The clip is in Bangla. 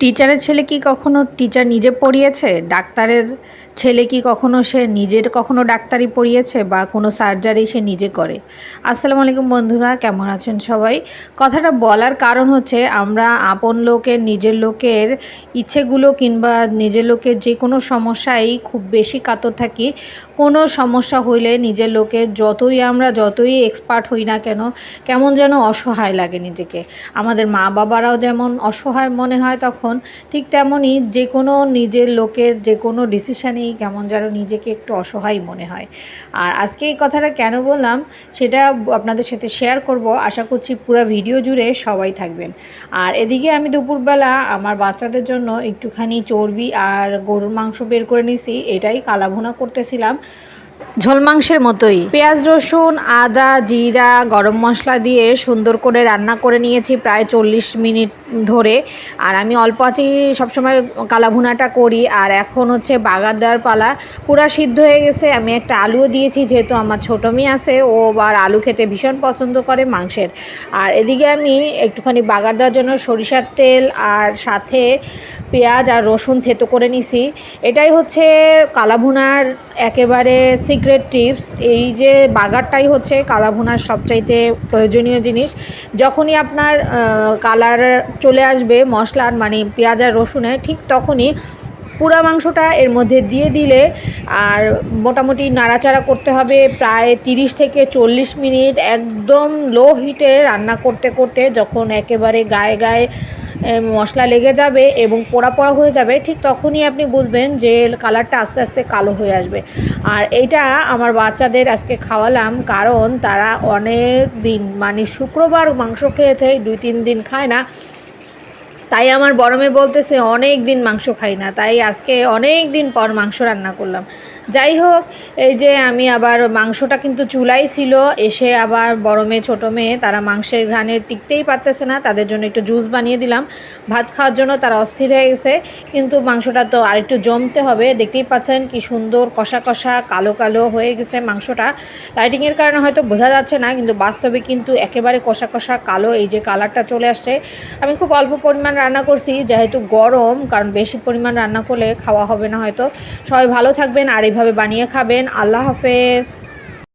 টিচারের ছেলে কি কখনো টিচার নিজে পড়িয়েছে? ডাক্তারের ছেলে কি কখনো সে নিজের কখনো ডাক্তারি পড়িয়েছে বা কোনো সার্জারি সে নিজে করে? আসসালামু আলাইকুম বন্ধুরা, কেমন আছেন সবাই? কথাটা বলার কারণ হচ্ছে আমরা আপন লোকের, নিজের লোকের ইচ্ছেগুলো কিংবা নিজের লোকের যে কোনো সমস্যায় খুব বেশি কাতর থাকি। কোনো সমস্যা হইলে নিজের লোকের যতই আমরা যতই এক্সপার্ট হই না কেন, কেমন যেন অসহায় লাগে নিজেকে। আমাদের মা বাবারাও যেমন অসহায় মনে হয় তখন, ঠিক তেমনই যে কোনো নিজের লোকের যে কোনো ডিসিশানেই কেমন যেন নিজেকে একটু অসহায় মনে হয়। আর আজকে এই কথাটা কেন বললাম, সেটা আপনাদের সাথে শেয়ার করব। আশা করছি পুরো ভিডিও জুড়ে সবাই থাকবেন। আর এদিকে আমি দুপুরবেলা আমার বাচ্চাদের জন্য একটুখানি চর্বি আর গরুর মাংস বের করে নিছি, এটাই কালাভুনা করতেছিলাম। ঝোল মাংসের মতোই। পেঁয়াজ, রসুন, আদা, জিরা, গরম মশলা দিয়ে সুন্দর করে রান্না করে নিয়েছি প্রায় চল্লিশ মিনিট ধরে। আর আমি অল্প আঁচি সবসময় কালাভুনাটা করি। আর এখন হচ্ছে বাগার দেওয়ার পালা। পুরা সিদ্ধ হয়ে গেছে। আমি একটা আলুও দিয়েছি, যেহেতু আমার ছোটো মেয়ে আছে। ও আবার আলু খেতে ভীষণ পছন্দ করে মাংসের। আর এদিকে আমি একটুখানি বাগার দেওয়ার জন্য সরিষার তেল আর সাথে পেঁয়াজ আর রসুন থেতো করে নিছি। এটাই হচ্ছে কালাভুনার একেবারে সিক্রেট টিপস এই যে বাগারটাই হচ্ছে কালাভুনার সবচাইতে প্রয়োজনীয় জিনিস। যখনই আপনার কালার চলে আসবে মশলার মানে পেঁয়াজ আর রসুনে ঠিক তখনই পুরা মাংসটা এর মধ্যে দিয়ে দিলে আর মোটামুটি নাড়াচাড়া করতে হবে প্রায় তিরিশ থেকে চল্লিশ মিনিট। একদম লো হিটে রান্না করতে করতে যখন একেবারে গায়ে গায়ে মশলা লেগে যাবে এবং পোড়া পোড়া হয়ে যাবে, ঠিক তখনই আপনি বুঝবেন যে কালারটা আস্তে আস্তে কালো হয়ে আসবে। আর এইটা আমার বাচ্চাদের আজকে খাওয়ালাম, কারণ তারা অনেক দিন মানে শুক্রবার মাংস খেয়েছে, দুই তিন দিন খায় না। তাই আমার বড় বলতেছে অনেক দিন মাংস খাই না। তাই আজকে অনেক দিন পর মাংস রান্না করলাম। যাই হোক, এই যে আমি আবার মাংসটা কিন্তু চুলাই ছিল, এসে আবার বড় মেয়ে, ছোটো মেয়ে, তারা মাংসের ঘ্রাণে টিকতেই পারতেছে না, তাদের জন্য একটু জুস বানিয়ে দিলাম। ভাত খাওয়ার জন্য তারা অস্থির হয়ে গেছে, কিন্তু মাংসটা তো আর একটু জমতে হবে। দেখতেই পাচ্ছেন কি সুন্দর কষা কষা, কালো কালো হয়ে গেছে মাংসটা। লাইটিংয়ের কারণে হয়তো বোঝা যাচ্ছে না, কিন্তু বাস্তবে কিন্তু একেবারে কষা কষা, কালো, এই যে কালারটা চলে আসছে। আমি খুব অল্প পরিমাণ রান্না করছি, যেহেতু গরম, কারণ বেশি পরিমাণ রান্না করলে খাওয়া হবে না হয়তো। সবাই ভালো থাকবেন আর এইভাবে বানিয়ে খাবেন। আল্লাহ হাফেজ।